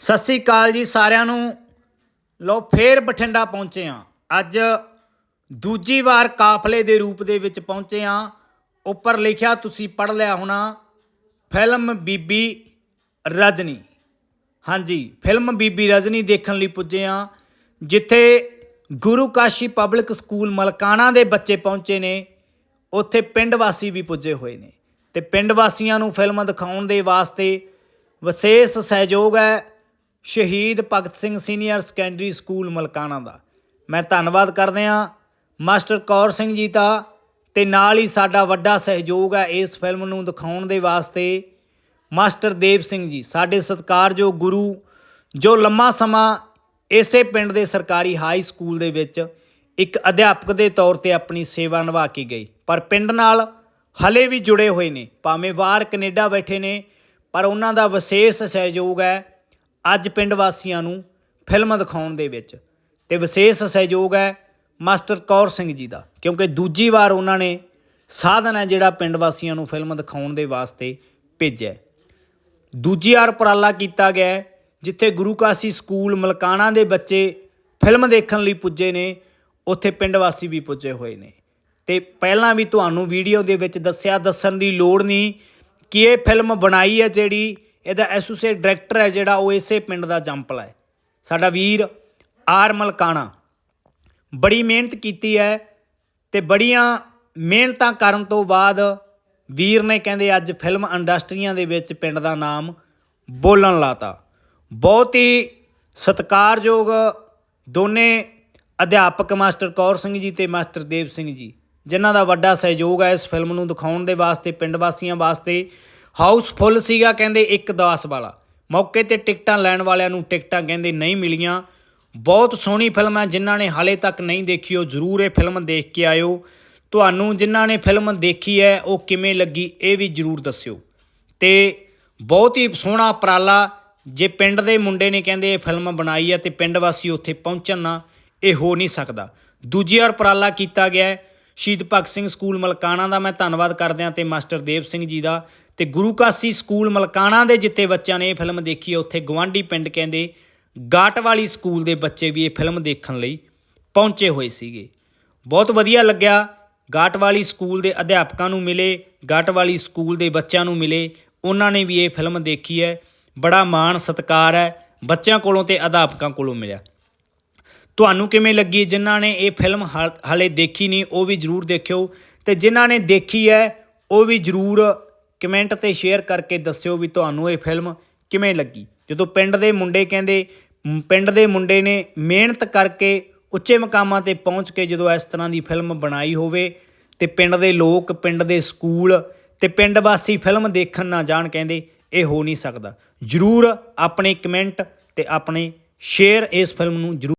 ਸਤਿ ਸ੍ਰੀ ਅਕਾਲ ਜੀ ਸਾਰਿਆਂ ਨੂੰ। ਲੋ ਫੇਰ ਬਠਿੰਡਾ ਪਹੁੰਚੇ ਆ ਅੱਜ ਦੂਜੀ ਵਾਰ ਕਾਫਲੇ ਦੇ ਰੂਪ ਦੇ ਵਿੱਚ ਪਹੁੰਚੇ ਆ ਉੱਪਰ ਲਿਖਿਆ ਤੁਸੀਂ ਪੜ੍ਹ ਲਿਆ ਹੋਣਾ, ਫਿਲਮ ਬੀਬੀ ਰਜਨੀ। ਹਾਂਜੀ, ਫਿਲਮ ਬੀਬੀ ਰਜਨੀ ਦੇਖਣ ਲਈ ਪੁੱਜੇ ਆ ਜਿੱਥੇ ਗੁਰੂ ਕਾਸ਼ੀ ਪਬਲਿਕ ਸਕੂਲ ਮਲਕਾਣਾ ਦੇ ਬੱਚੇ ਪਹੁੰਚੇ ਨੇ। ਉੱਥੇ ਪਿੰਡ ਵਾਸੀ ਵੀ ਪੁੱਜੇ ਹੋਏ ਨੇ। ਤੇ ਪਿੰਡ ਵਾਸੀਆਂ ਨੂੰ ਫਿਲਮ ਦਿਖਾਉਣ ਦੇ ਵਾਸਤੇ ਵਿਸ਼ੇਸ਼ ਸਹਿਯੋਗ ਹੈ। Shaheed Bhagat Singh senior secondary school Malkana ਦਾ। ਮੈਂ ਧੰਨਵਾਦ ਕਰਦੇ ਹਾਂ ਮਾਸਟਰ ਕੌਰ ਸਿੰਘ ਜੀ ਦਾ ਤੇ ਨਾਲ ਹੀ ਸਾਡਾ ਵੱਡਾ ਸਹਿਯੋਗ ਹੈ ਇਸ ਫਿਲਮ ਨੂੰ ਦਿਖਾਉਣ ਦੇ ਵਾਸਤੇ ਮਾਸਟਰ ਦੇਵ ਸਿੰਘ ਜੀ, ਸਾਡੇ ਸਤਿਕਾਰਯੋਗ ਗੁਰੂ ਜੋ ਲੰਮਾ ਸਮਾਂ ਇਸੇ ਪਿੰਡ ਦੇ ਸਰਕਾਰੀ ਹਾਈ ਸਕੂਲ ਦੇ ਵਿੱਚ ਇੱਕ ਅਧਿਆਪਕ ਦੇ ਤੌਰ ਤੇ ਆਪਣੀ ਸੇਵਾ ਨਿਭਾ ਕੇ ਗਏ। ਪਰ ਪਿੰਡ ਨਾਲ ਹਲੇ ਵੀ ਜੁੜੇ ਹੋਏ ਨੇ, ਭਾਵੇਂ ਬਾਹਰ ਕੈਨੇਡਾ ਬੈਠੇ ਨੇ, ਪਰ ਉਹਨਾਂ ਦਾ ਵਿਸ਼ੇਸ਼ ਸਹਿਯੋਗ ਹੈ ਅੱਜ ਪਿੰਡ ਵਾਸੀਆਂ ਨੂੰ ਫਿਲਮ ਦਿਖਾਉਣ ਦੇ ਵਿੱਚ। ਤੇ ਵਿਸ਼ੇਸ਼ ਸਹਿਯੋਗ ਹੈ ਮਾਸਟਰ ਕੌਰ ਸਿੰਘ ਜੀ ਦਾ, ਕਿਉਂਕਿ ਦੂਜੀ ਵਾਰ ਉਹਨਾਂ ਨੇ ਸਾਧਨ ਹੈ ਜਿਹੜਾ ਪਿੰਡ ਵਾਸੀਆਂ ਨੂੰ ਫਿਲਮ ਦਿਖਾਉਣ ਦੇ ਵਾਸਤੇ ਭੇਜਿਆ ਦੂਜੀ ਵਾਰ ਉਪਰਾਲਾ ਕੀਤਾ ਗਿਆ ਜਿੱਥੇ ਗੁਰੂ ਕਾਸੀ ਸਕੂਲ ਮਲਕਾਣਾ ਦੇ ਬੱਚੇ ਫਿਲਮ ਦੇਖਣ ਲਈ ਪੁੱਜੇ ਨੇ, ਉੱਥੇ ਪਿੰਡ ਵਾਸੀ ਵੀ ਪੁੱਜੇ ਹੋਏ ਨੇ। ਤੇ ਪਹਿਲਾਂ ਵੀ ਤੁਹਾਨੂੰ ਵੀਡੀਓ ਦੇ ਵਿੱਚ ਦੱਸਿਆ, ਦੱਸਣ ਦੀ ਲੋੜ ਨਹੀਂ ਕਿ ਇਹ ਫਿਲਮ ਬਣਾਈ ਹੈ ਜਿਹੜੀ ਇਹਦਾ ਐਸੋਸੀਏਟ ਡਾਇਰੈਕਟਰ ਹੈ ਜਿਹੜਾ ਉਹ ਇਸੇ ਪਿੰਡ ਦਾ ਜੰਪਲ ਹੈ। ਸਾਡਾ ਵੀਰ ਆਰ ਮਲਕਾਣਾ। ਬੜੀ ਮਿਹਨਤ ਕੀਤੀ ਹੈ ਤੇ ਬੜੀਆਂ ਮਿਹਨਤਾਂ ਕਰਨ ਤੋਂ ਬਾਅਦ ਵੀਰ ਨੇ ਕਹਿੰਦੇ ਅੱਜ ਫਿਲਮ ਇੰਡਸਟਰੀਆਂ ਦੇ ਵਿੱਚ ਪਿੰਡ ਦਾ ਨਾਮ ਬੋਲਣ ਲਾਤਾ। ਬਹੁਤ ਹੀ ਸਤਿਕਾਰਯੋਗ ਦੋਨੇ ਅਧਿਆਪਕ ਮਾਸਟਰ ਕੌਰ ਸਿੰਘ ਜੀ ਤੇ ਮਾਸਟਰ ਦੇਵ ਸਿੰਘ ਜੀ, ਜਿਨ੍ਹਾਂ ਦਾ ਵੱਡਾ ਸਹਿਯੋਗ ਹੈ ਇਸ ਫਿਲਮ ਨੂੰ ਦਿਖਾਉਣ ਦੇ ਵਾਸਤੇ, ਪਿੰਡ ਵਾਸੀਆਂ ਵਾਸਤੇ। ਹਾਊਸਫੁੱਲ ਸੀਗਾ, ਕਹਿੰਦੇ ਇੱਕ ਦਾਸ ਵਾਲਾ। ਮੌਕੇ ਤੇ ਟਿਕਟਾਂ ਲੈਣ ਵਾਲਿਆਂ ਨੂੰ ਟਿਕਟਾਂ ਕਹਿੰਦੇ ਨਹੀਂ ਮਿਲੀਆਂ। ਬਹੁਤ ਸੋਹਣੀ ਫਿਲਮ ਹੈ, ਜਿਨ੍ਹਾਂ ਨੇ ਹਾਲੇ ਤੱਕ ਨਹੀਂ ਦੇਖੀ, ਉਹ ਜ਼ਰੂਰ ਇਹ ਫਿਲਮ ਦੇਖ ਕੇ ਆਇਓ। ਤੁਹਾਨੂੰ ਜਿਨ੍ਹਾਂ ਨੇ ਫਿਲਮ ਦੇਖੀ ਹੈ, ਉਹ ਕਿਵੇਂ ਲੱਗੀ, ਇਹ ਵੀ ਜ਼ਰੂਰ ਦੱਸਿਓ। ਤੇ ਬਹੁਤ ਹੀ ਸੋਹਣਾ ਉਪਰਾਲਾ, ਜੇ ਪਿੰਡ ਦੇ ਮੁੰਡੇ ਨੇ ਕਹਿੰਦੇ ਇਹ ਫਿਲਮ ਬਣਾਈ ਹੈ ਤੇ ਪਿੰਡ ਵਾਸੀ ਉੱਥੇ ਪਹੁੰਚਣ ਨਾ, ਇਹ ਹੋ ਨਹੀਂ ਸਕਦਾ। ਦੂਜੀ ਵਾਰ ਉਪਰਾਲਾ ਕੀਤਾ ਗਿਆ ਸ਼ਹੀਦ ਭਗਤ ਸਿੰਘ ਸਕੂਲ ਮਲਕਾਣਾ ਦਾ ਮੈਂ ਧੰਨਵਾਦ ਕਰਦਿਆਂ ਹਾਂ ਤੇ ਮਾਸਟਰ ਦੇਵ ਸਿੰਘ ਜੀ ਦਾ। ਤੇ ਗੁਰੂ ਕਾਸੀ ਸਕੂਲ ਮਲਕਾਣਾ ਦੇ ਜਿੱਥੇ ਬੱਚਿਆਂ ਨੇ ਇਹ ਫਿਲਮ ਦੇਖੀ ਹੈ ਉੱਥੇ ਗਵਾਂਢੀ ਪਿੰਡ ਕਹਿੰਦੇ ਗਾਟਵਾਲੀ ਸਕੂਲ ਦੇ ਬੱਚੇ ਵੀ ਇਹ ਫਿਲਮ ਦੇਖਣ ਲਈ ਪਹੁੰਚੇ ਹੋਏ ਸੀਗੇ। ਬਹੁਤ ਵਧੀਆ ਲੱਗਿਆ। ਗਾਟਵਾਲੀ ਸਕੂਲ ਦੇ ਅਧਿਆਪਕਾਂ ਨੂੰ ਮਿਲੇ ਗਾਟਵਾਲੀ ਸਕੂਲ ਦੇ ਬੱਚਿਆਂ ਨੂੰ ਮਿਲੇ। ਉਹਨਾਂ ਨੇ ਵੀ ਇਹ ਫਿਲਮ ਦੇਖੀ ਹੈ। ਬੜਾ ਮਾਣ ਸਤਿਕਾਰ ਹੈ, ਬੱਚਿਆਂ ਕੋਲੋਂ ਤੇ ਅਧਿਆਪਕਾਂ ਕੋਲੋਂ ਮਿਲਿਆ। ਤੁਹਾਨੂੰ ਕਿਵੇਂ ਲੱਗੀ? ਜਿਨ੍ਹਾਂ ਨੇ ਇਹ ਫਿਲਮ ਹਾ- ਹਾਲੇ ਦੇਖੀ ਨਹੀਂ, ਉਹ ਵੀ ਜਰੂਰ ਦੇਖਿਓ। ਤੇ ਜਿਨ੍ਹਾਂ ਨੇ ਦੇਖੀ ਹੈ, ਉਹ ਵੀ ਜਰੂਰ ਕਮੈਂਟ ਤੇ ਸ਼ੇਅਰ ਕਰਕੇ ਦੱਸਿਓ ਵੀ ਤੁਹਾਨੂੰ ਇਹ ਫਿਲਮ ਕਿਵੇਂ ਲੱਗੀ। ਜਦੋਂ ਪਿੰਡ ਦੇ ਮੁੰਡੇ ਕਹਿੰਦੇ ਪਿੰਡ ਦੇ ਮੁੰਡੇ ਨੇ ਮਿਹਨਤ ਕਰਕੇ ਉੱਚੇ ਮਕਾਮਾਂ ਤੇ ਪਹੁੰਚ ਕੇ ਜਦੋਂ ਇਸ ਤਰ੍ਹਾਂ ਦੀ ਫਿਲਮ ਬਣਾਈ ਹੋਵੇ ਤੇ ਪਿੰਡ ਦੇ ਲੋਕ, ਪਿੰਡ ਦੇ ਸਕੂਲ ਤੇ ਪਿੰਡ ਵਾਸੀ ਫਿਲਮ ਦੇਖਣ ਨਾ ਜਾਣ ਕਹਿੰਦੇ, ਇਹ ਹੋ ਨਹੀਂ ਸਕਦਾ। ਜਰੂਰ ਆਪਣੇ ਕਮੈਂਟ ਤੇ ਆਪਣੇ ਸ਼ੇਅਰ ਇਸ ਫਿਲਮ ਨੂੰ ਜਰੂਰ